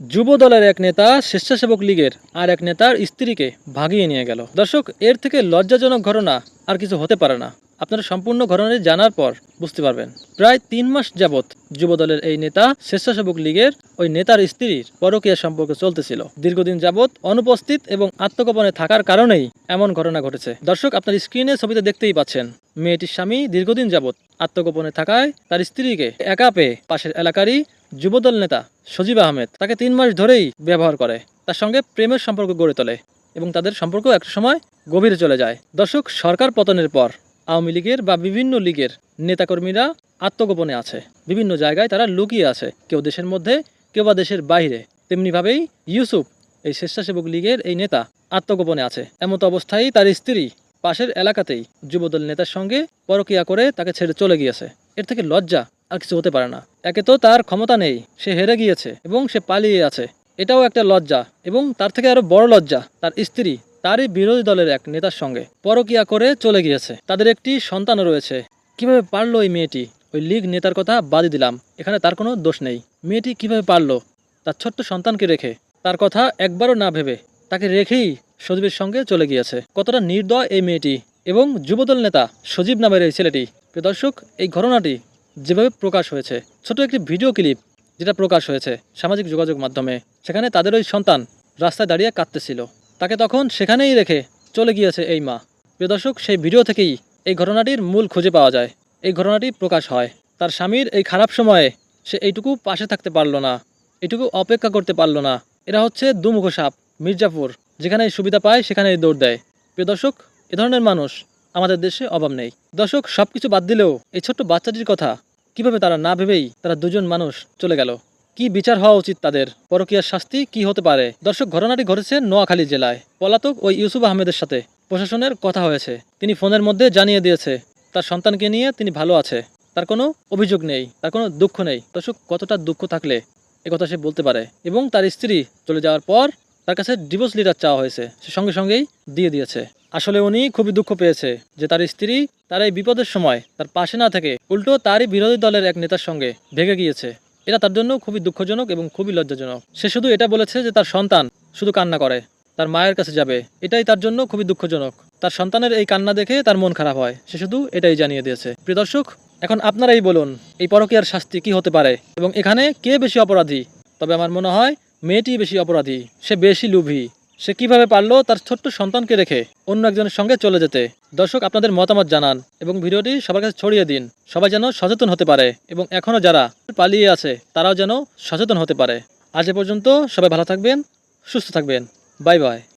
যুব দলের এক নেতা স্বেচ্ছাসেবক লীগের আর এক নেতার স্ত্রীকে ভাগিয়ে নিয়ে গেল। দর্শক, এর থেকে লজ্জাজনক ঘটনা আর কিছু হতে পারে না। আপনারা সম্পূর্ণ ঘটনাটি জানার পর বুঝতে পারবেন। প্রায় তিন মাস যাবৎ যুবদলের এই নেতা স্বেচ্ছাসেবক লীগের ওই নেতার স্ত্রীর পরকীয়া সম্পর্কে চলতেছিল। দীর্ঘদিন যাবৎ অনুপস্থিত এবং আত্মগোপনে থাকার কারণেই এমন ঘটনা ঘটেছে। দর্শক, আপনার স্ক্রিনে ছবিতে দেখতেই পাচ্ছেন, মেয়েটির স্বামী দীর্ঘদিন যাবৎ আত্মগোপনে থাকায় তার স্ত্রীকে একা পেয়ে পাশের এলাকারই যুবদল নেতা সজীব আহমেদ তাকে তিন মাস ধরেই ব্যবহার করে। তার সঙ্গে প্রেমের সম্পর্ক গড়ে তোলে এবং তাদের সম্পর্ক একটা সময় গভীরে চলে যায়। দর্শক, সরকার পতনের পর আওয়ামী লীগের বা বিভিন্ন লীগের নেতাকর্মীরা আত্মগোপনে আছে। বিভিন্ন জায়গায় তারা লুকিয়ে আছে। কেউ দেশের মধ্যে, কেউ বা দেশের বাইরে। তেমনিভাবেই ইউসুফ, এই স্বেচ্ছাসেবক লীগের এই নেতা, আত্মগোপনে আছে। এমত অবস্থায় তার স্ত্রী পাশের এলাকাতেই যুবদল নেতার সঙ্গে পরকিয়া করে তাকে ছেড়ে চলে গিয়েছে। এর থেকে লজ্জা আর কিছু হতে পারে না। একে তো তার ক্ষমতা নেই, সে হেরে গিয়েছে এবং সে পালিয়ে আছে। এটাও একটা লজ্জা এবং তার থেকে আরও বড় লজ্জা, তার স্ত্রী, তারই বিরোধী দলের এক নেতার সঙ্গে পরকিয়া করে চলে গিয়েছে। তাদের একটি সন্তানও রয়েছে। কীভাবে পারল এই মেয়েটি? ওই লীগ নেতার কথা বাদই দিলাম। এখানে তার কোনো দোষ নেই। মেয়েটি কীভাবে পারল? তার ছোট্ট সন্তানকে রেখে। তার কথা একবারও না ভেবে তাকে রেখেই সজীবের সঙ্গে চলে গিয়েছে। কতটা নির্দয় এই মেয়েটি এবং যুবদল নেতা সজীব নামের এই ছেলেটি। প্রিয় দর্শক, এই ঘটনাটি যেভাবে প্রকাশ হয়েছে, ছোট একটি ভিডিও ক্লিপ যেটা প্রকাশ হয়েছে সামাজিক যোগাযোগ মাধ্যমে, সেখানে তাদের ওই সন্তান রাস্তায় দাঁড়িয়ে কাঁদতেছিল। তাকে তখন সেখানেই রেখে চলে গিয়েছে এই মা। প্রিয় দর্শক, সেই ভিডিও থেকেই এই ঘটনাটির মূল খুঁজে পাওয়া যায়। এই ঘটনাটি প্রকাশ হয়। তার স্বামীর এই খারাপ সময়ে সে এইটুকু পাশে থাকতে পারল না এটুকু অপেক্ষা করতে পারল না। এরা হচ্ছে দুমুখ সাপ, মির্জাপুর, যেখানে সুবিধা পায় সেখানেই দৌড় দেয়। প্রিয় দর্শক, এ ধরনের মানুষ আমাদের দেশে অভাব নেই। দর্শক সব কিছু বাদ দিলেও এই ছোট্ট বাচ্চাটির কথা কীভাবে তারা না ভেবেই তারা দুজন মানুষ চলে গেল? কি বিচার হওয়া উচিত তাদের? পরকীয়ার শাস্তি কি হতে পারে? দর্শক, ঘটনাটি ঘটেছে নোয়াখালী জেলায়। পলাতক ওই ইউসুফ আহমেদের সাথে প্রশাসনের কথা হয়েছে। তিনি ফোনের মধ্যে জানিয়ে দিয়েছে, তার সন্তানকে নিয়ে তিনি ভালো আছে। তার কোনো অভিযোগ নেই, তার কোনো দুঃখ নেই। দর্শক, কতটা দুঃখ থাকলে কথা সে বলতে পারে? এবং তার স্ত্রী চলে যাওয়ার পর তার কাছে ডিভোর্স লিটার চাওয়া হয়েছে, সে সঙ্গে সঙ্গেই দিয়ে দিয়েছে। আসলে উনি খুবই দুঃখ পেয়েছে যে তার স্ত্রী তার এই বিপদের সময় তার পাশে না থেকে উল্টো তারই বিরোধী দলের এক নেতার সঙ্গে ভেঙে গিয়েছে। এটা তার জন্য খুবই দুঃখজনক এবং খুবই লজ্জাজনক। সে শুধু এটা বলেছে যে তার সন্তান শুধু কান্না করে, তার মায়ের কাছে যাবে। এটাই তার জন্য খুবই দুঃখজনক। তার সন্তানের এই কান্না দেখে তার মন খারাপ হয়। সে শুধু এটাই জানিয়ে দিয়েছে। প্রিয় দর্শক, এখন আপনারাই বলুন, এই পরকীয়ার শাস্তি কি হতে পারে এবং এখানে কে বেশি অপরাধী? তবে আমার মনে হয় মেয়েটি বেশি অপরাধী, সে বেশি লুভি। সে কীভাবে পারল তার ছোট্ট সন্তানকে রেখে অন্য একজনের সঙ্গে চলে যেতে? দর্শক, আপনাদের মতামত জানান এবং ভিডিওটি সবার কাছে ছড়িয়ে দিন। সবাই যেন সচেতন হতে পারে এবং এখনও যারা পালিয়ে আছে, তারাও যেন সচেতন হতে পারে। আজ এ পর্যন্ত সবাই ভালো থাকবেন, সুস্থ থাকবেন। Bye bye.